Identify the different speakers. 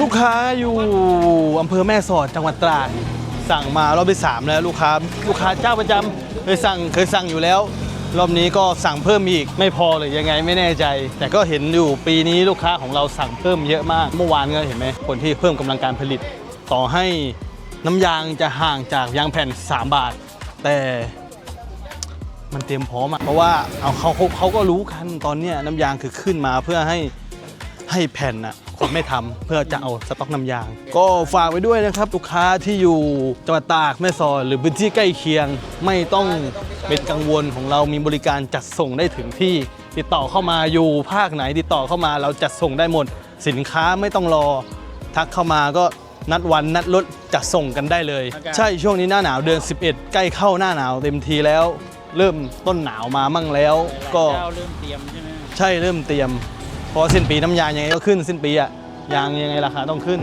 Speaker 1: ลูกค้าอยู่อำเภอแม่สอดจังหวัดตราดสั่งมารอบที่สามแล้วลูกค้าลูกค้าเจ้าประจำเคยสั่งเคยสั่งอยู่แล้ว รอบนี้ก็สั่งเพิ่มอีกไม่พอเลยยังไงไม่แน่ใจ แต่ก็เห็นอยู่ปีนี้ลูกค้าของเราสั่งเพิ่มเยอะมาก เมื่อวานก็เห็นไหมคนที่เพิ่มกำลังการผลิต ต่อให้น้ำยางจะห่างจากยางแผ่น 3 บาท แต่มันเตรียมพร้อมอะเพราะว่าเอาเขาเขาก็รู้กันตอนเนี้ยน้ำยางคือขึ้นมาเพื่อให้ให้แผ่นอะ คนไม่ทำเพื่อจะเอาสต็อกน้ำยาง ก็ฝากไว้ด้วยนะครับลูกค้าที่อยู่จังหวัดตากแม่สอดหรือพื้นที่ใกล้เคียง ไม่ต้องเป็นกังวลของเรามีบริการจัดส่งได้ถึงที่ ติดต่อเข้ามาอยู่ภาคไหนติดต่อเข้ามาเราจัดส่งได้หมด สินค้าไม่ต้องรอ ทักเข้ามาก็นัดวันนัดรถจัดส่งกันได้เลย ใช่ช่วงนี้หน้าหนาวเดือน 11 ใกล้เข้าหน้าหนาวเต็มทีแล้ว เริ่มต้นหนาวมามั่งแล้ว ก็
Speaker 2: เจ้าเริ่มเตรียมใช่ไหม
Speaker 1: ใช่เริ่มเตรียม เพราะสิ้นปีน้ำยางยังไงก็ขึ้นสิ้นปีอะยางยังไงราคาต้องขึ้น